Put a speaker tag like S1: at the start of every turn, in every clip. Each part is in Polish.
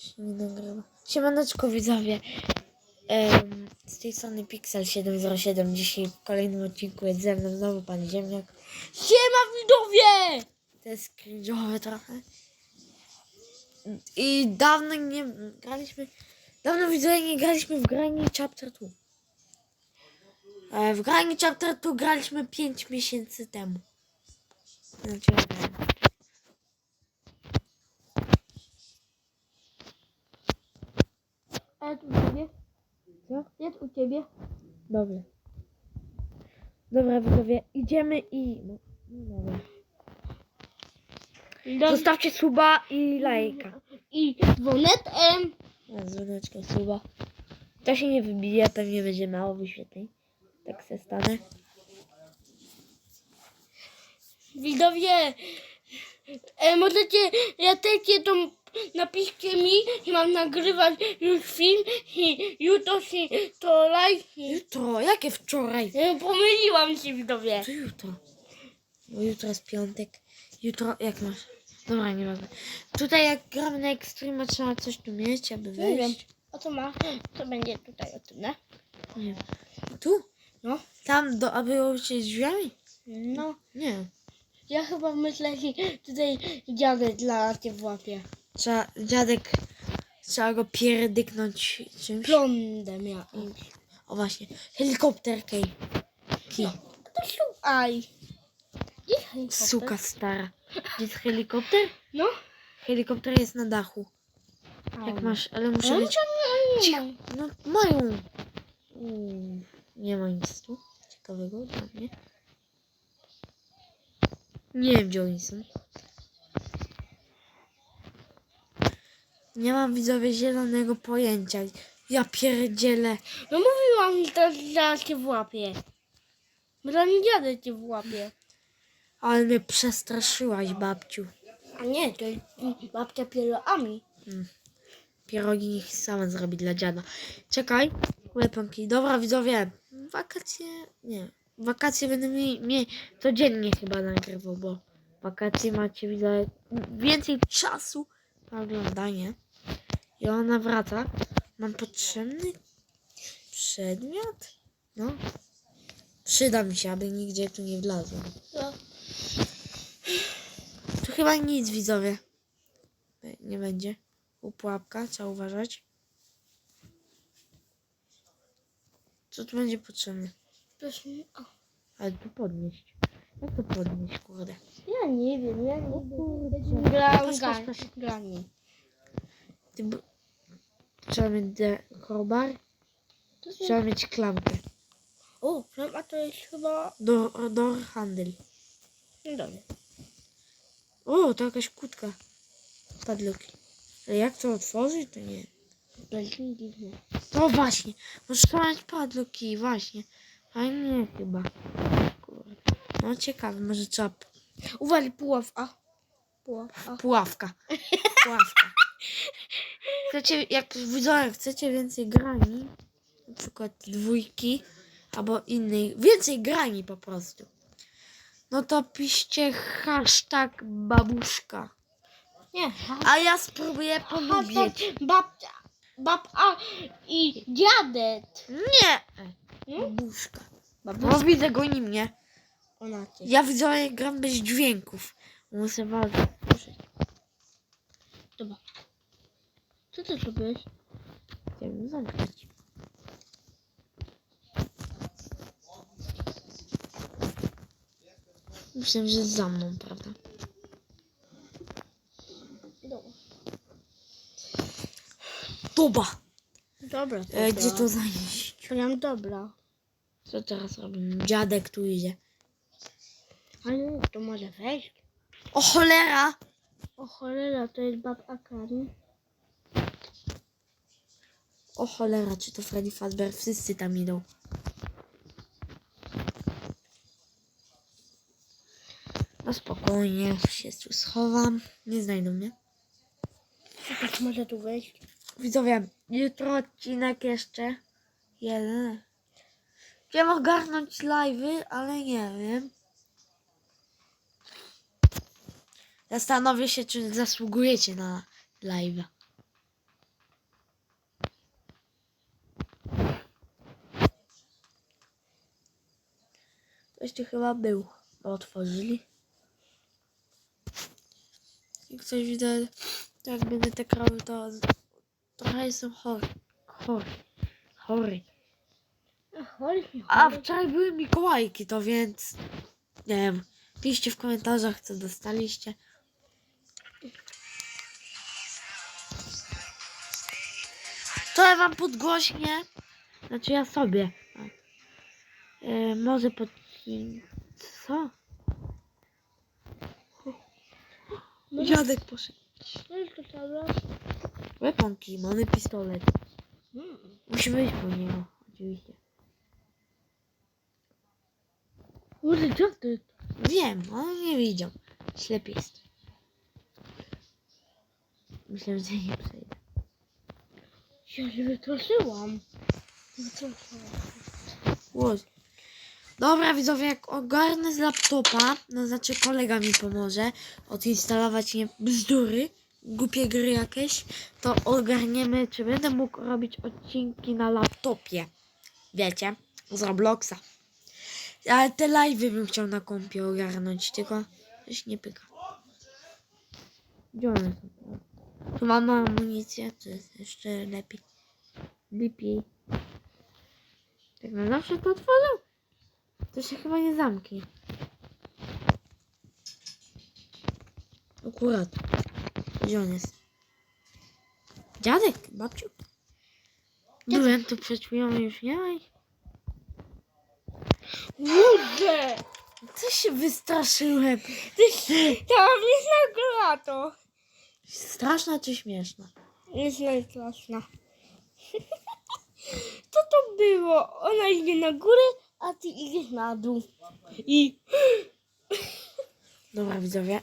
S1: się nie nagrywa. Siemaneczko widzowie. Em, z tej strony Pixel 707. Dzisiaj w kolejnym odcinku jest ze mną znowu pan Ziemniak.
S2: Siema widowie!
S1: To jest cringe'owe trochę. I dawno nie graliśmy. Dawno widzowie nie graliśmy w granie Chapter 2. E, w granie Chapter 2 graliśmy 5 miesięcy temu. Znaczy,
S2: jest u ciebie?
S1: Co?
S2: Jest u ciebie?
S1: Dobrze. Dobra, widzowie, idziemy i. No, no dobra.
S2: Do...
S1: Zostawcie suba i lajka.
S2: I dzwonetem.
S1: A, dzwoneczkę suba. To się nie wybije, pewnie będzie mało wyświetleń. Tak se stanę.
S2: Widowie, e, możecie, ja też to napiszcie mi i mam nagrywać już film i jutro się to lajki.
S1: Jutro, jakie wczoraj?
S2: E, pomyliłam się widowie.
S1: To jutro. Bo jutro jest piątek. Jutro, jak masz? Dobra, nie ważne. Tutaj jak gramy na Extreme, trzeba coś tu mieć, aby
S2: Nie wiem. A co ma? Co będzie tutaj o tym, nie?
S1: Nie wiem. Tu?
S2: No.
S1: Tam, do, aby się z drzwiami?
S2: No.
S1: Nie.
S2: Ja chyba myślę, że tutaj dziadek dla cię włapie.
S1: Trzeba, dziadek, trzeba go pierdyknąć czymś.
S2: Prądem ja.
S1: O właśnie, helikopter kej. Ki.
S2: To. Gdzie jest helikopter?
S1: Suka stara. Gdzie jest helikopter?
S2: No.
S1: Helikopter jest na dachu. Jak masz, ale muszę
S2: No,
S1: mieć... No mają. Mm, Nie ma nic tu ciekawego dla mnie. Nie wiem gdzie oni są. Nie mam widzowie zielonego pojęcia. Ja pierdzielę.
S2: No mówiłam, że dla cię włapie. Dla nie dziadek cię włapie.
S1: Ale mnie przestraszyłaś babciu.
S2: A nie, to jest babcia pieroami.
S1: Pierogi niech sama zrobi dla dziada. Czekaj. Łypanki. Dobra widzowie. Wakacje. Nie. Wakacje będę mi, mi codziennie chyba nagrywał, bo wakacje macie widzowie więcej czasu na oglądanie. I ona wraca. Mam potrzebny przedmiot? No. Przyda mi się, aby nigdzie tu nie wlazłem.
S2: No.
S1: Tu chyba nic widzowie. Nie- będzie. Upłapka, trzeba uważać. Co tu będzie potrzebne?
S2: Proszę, o,
S1: Ale tu podnieść. Jak to podnieść, kurde?
S2: ja nie wiem, ja nie wiem.
S1: Patrz.
S2: granie.
S1: Ty. Trzeba mieć
S2: jest...
S1: trzeba mieć klamkę.
S2: O, a to jest chyba...
S1: Do, do handel.
S2: No dobra.
S1: O, to jakaś kutka. Padloki. Ale jak to otworzyć, to nie.
S2: To.
S1: No właśnie. Możesz mieć padloki, właśnie. A nie chyba. Kurde. No ciekawe, może trzeba
S2: Uważaj, puławka. Puławka.
S1: Puławka. Puławka. Chcecie, jak widzowie chcecie więcej grani, na przykład dwójki, albo innej, więcej grani po prostu, no to piszcie hashtag babuszka.
S2: Nie,
S1: A ja spróbuję polubić.
S2: Hashtag babcia. Babka i dziadek.
S1: Nie!
S2: Hmm?
S1: Babuszka.
S2: Babuszka.
S1: No widzę, goni mnie.
S2: Ona cię.
S1: Ja widzowie gram bez dźwięków. Muszę słyszeć.
S2: Dobra. Co ty zrobiłeś?
S1: Chciałem zamknąć. Myślę, że za mną, prawda?
S2: Dobra.
S1: Doba!
S2: Dobra.
S1: E, gdzie to zanieść?
S2: Prям dobra.
S1: Co teraz robimy? Dziadek tu idzie.
S2: Ale to może wejść.
S1: O cholera!
S2: O cholera, to jest babka Kari.
S1: O cholera, czy to Freddy Fazbear? Wszyscy tam idą. No spokojnie, się tu schowam. Nie znajdą mnie.
S2: Tak może tu wejść.
S1: Widzowie, jutro odcinek jeszcze jeden. Chciałem ogarnąć live'y, ale nie wiem. Zastanowię się, czy zasługujecie na live'a. Tu chyba był. Bo otworzyli. I ktoś widać, jak będę te krowy, to trochę jestem chory. Chory. Chory.
S2: Chory,
S1: A wczoraj były Mikołajki, to więc nie wiem. Piszcie w komentarzach, co dostaliście. To ja wam podgłośnie. Znaczy ja sobie. E, może pod... Co? Dziadek poszedł.
S2: No to dobra.
S1: Weponki, mamy pistolet.
S2: Mm.
S1: Musimy iść po niego, oczywiście.
S2: Kurde, dziadek.
S1: Wiem, on nie widział. Ślepy jest. Myślę, że nie przejdę.
S2: Ja się wytroszyłam. Wytroszyłam.
S1: Łódź. Dobra widzowie, jak ogarnę z laptopa, no znaczy kolega mi pomoże odinstalować nie bzdury, głupie gry jakieś, to ogarniemy, czy będę mógł robić odcinki na laptopie. Wiecie, z Robloxa. Ale te live'y bym chciał na kompie ogarnąć, tylko coś nie pyka. Gdzie one są? Tu mamy amunicję, to jest jeszcze lepiej. Lepiej. Tak na zawsze to otworzył? To się chyba nie zamknie. Akurat. Gdzie on jest? Dziadek, babciu. Byłem tu przed chwilą już nie.
S2: Kurde!
S1: Co się wystraszyłem?
S2: Tam jest nagrała to.
S1: Straszna czy śmieszna?
S2: Jest najstraszna. Co to było? Ona idzie na górę, ty idziesz na dół. I
S1: Dobra widzowie.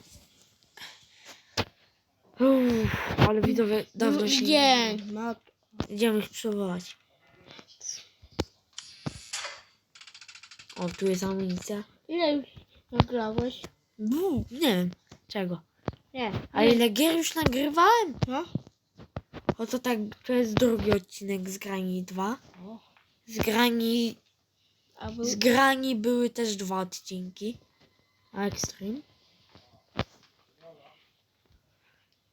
S1: Uff, ale widzowie dawno się
S2: nie. Ma...
S1: Idziemy ich przywołać. O, tu jest amunicja.
S2: Ile już nagrałeś?
S1: Bu, nie wiem czego.
S2: Nie.
S1: A ile gier już nagrywałem?
S2: No.
S1: O to tak, to jest drugi odcinek z Grani 2. Z Grani,
S2: A był...
S1: z Grani były też dwa odcinki. A Extreme?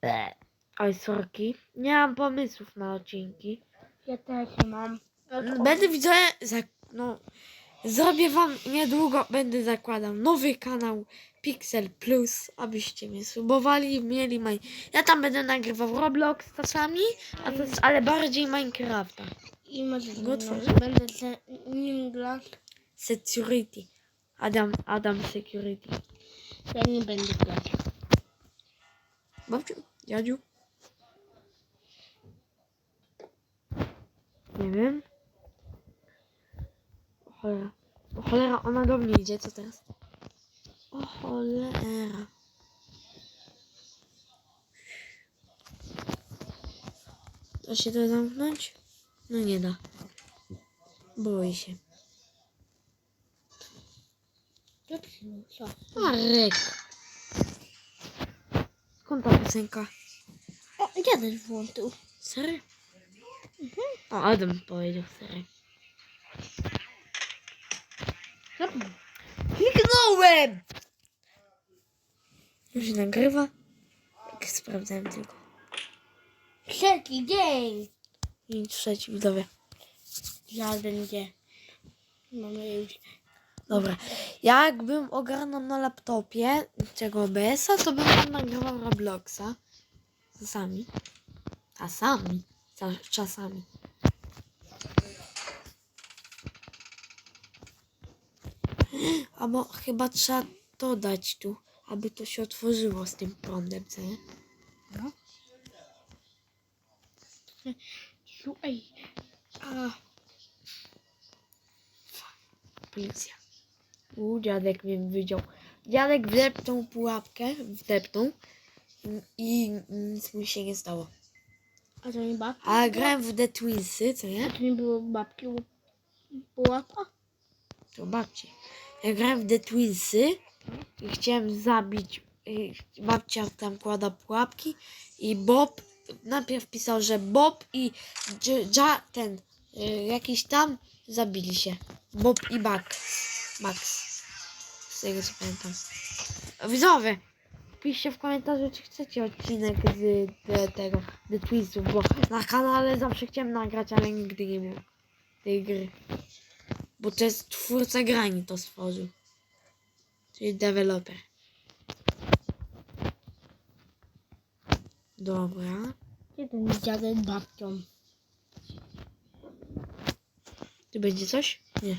S1: Eee. Oj, sorki. Nie mam pomysłów na odcinki.
S2: Ja też nie mam.
S1: Będę widział, za, no, zrobię wam niedługo, będę zakładał nowy kanał Pixel Plus, abyście mnie subowali i mieli maj... Ja tam będę nagrywał Roblox czasami, a to, ale bardziej Minecrafta.
S2: I może
S1: Go
S2: będę za nim.
S1: Security. Adam, Adam Security.
S2: Ja nie będę grać.
S1: Babciu, dziadziu. Nie wiem. O cholera. O cholera, ona do mnie idzie, co teraz? O cholera. Da się to zamknąć? No nie da. Boi się.
S2: Co?
S1: Marek. Skąd ta piosenka?
S2: O, dziadek włączył.
S1: Sery? O, Adam powiedział sery. Kliknąłem! Już się nagrywa? Tak sprawdzałem tylko.
S2: Trzeci dzień.
S1: I trzeci widzowie.
S2: Żaden dzień. Mamy już.
S1: Dobra. Jakbym ogarnął na laptopie tego OBS-a, to bym nagrywał Robloxa. Czasami. Czasami. Czasami. Albo chyba trzeba to dać tu, aby to się otworzyło z tym prądem, co nie?
S2: No. Słuchaj. A,
S1: Policja. U, dziadek mnie widział. Dziadek wdepnął pułapkę, wdepnął i nic mu się nie stało.
S2: a to nie babki?
S1: A grałem w The Twinsy, co
S2: A
S1: nie?
S2: to nie było babki pułapa?
S1: To babci. Ja grałem w The Twinsy i chciałem zabić. Babcia tam kłada pułapki i Bob najpierw pisał, że Bob i ja, ten y, jakiś tam zabili się. Bob i Max. Max. z tego co pamiętam. Widzowie, piszcie w komentarzu, czy chcecie odcinek z de, tego, The Twistów, bo na kanale zawsze chciałem nagrać, ale nigdy nie miałem tej gry. Bo to jest twórca grani to stworzył. Czyli deweloper. Dobra.
S2: Jeden z dziadem babcią.
S1: Tu będzie coś? Nie.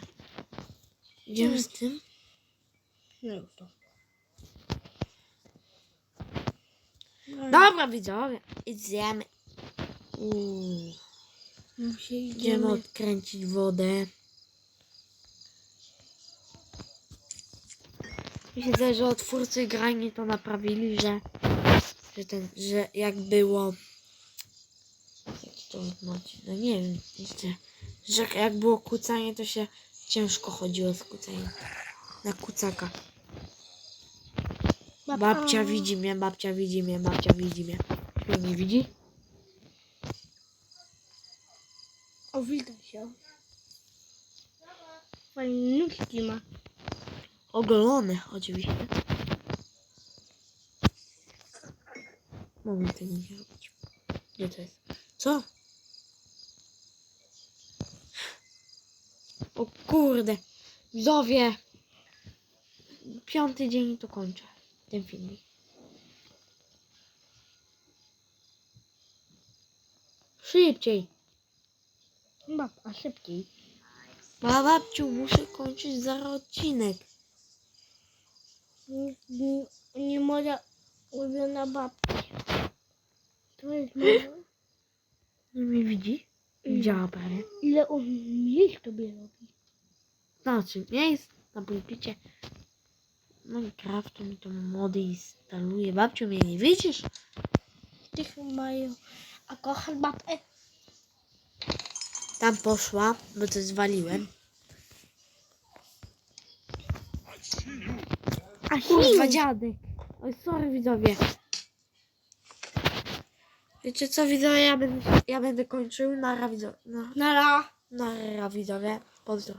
S1: Idziemy z tym?
S2: No już to.
S1: Dobra, widzowie. Idziemy. Uuu.
S2: Musi
S1: Idziemy
S2: idziemy.
S1: odkręcić wodę. Myślę, że twórcy grani to naprawili, że, że ten, że jak było jak to odnosi, no nie wiem, jeszcze, że jak było kucanie, to się ciężko chodziło z kucaniem. Na kucaka. Babcia widzi mnie, babcia widzi mnie, babcia widzi mnie. Mnie nie widzi?
S2: O, widać się. Fajne nóżki ma.
S1: Ogolone, oczywiście. Mogę tego nie robić. Gdzie to jest? Co? O kurde. Widzowie. Piąty dzień to kończę. Ten filmik. Szybciej.
S2: Bab, a szybciej.
S1: Mała babciu, muszę kończyć zaraz odcinek.
S2: Nie, nie, nie moja ulubiona babcia. To jest.
S1: Nie mnie widzi? Widziała prawie.
S2: Ile on miejsc tobie robi?
S1: Znaczy, nie jest na pulpicie Minecraftu mi to mody instaluje. Babciu, mnie nie widzisz?
S2: Ty chyba ją. A kochasz babę?
S1: Tam poszła, bo to zwaliłem.
S2: A
S1: Kurwa, dziadek. Oj, sorry widzowie. Wiecie co widzowie, ja będę, ja będę kończył. Nara widzowie. No,
S2: Nara.
S1: nara widzowie. Pozdro.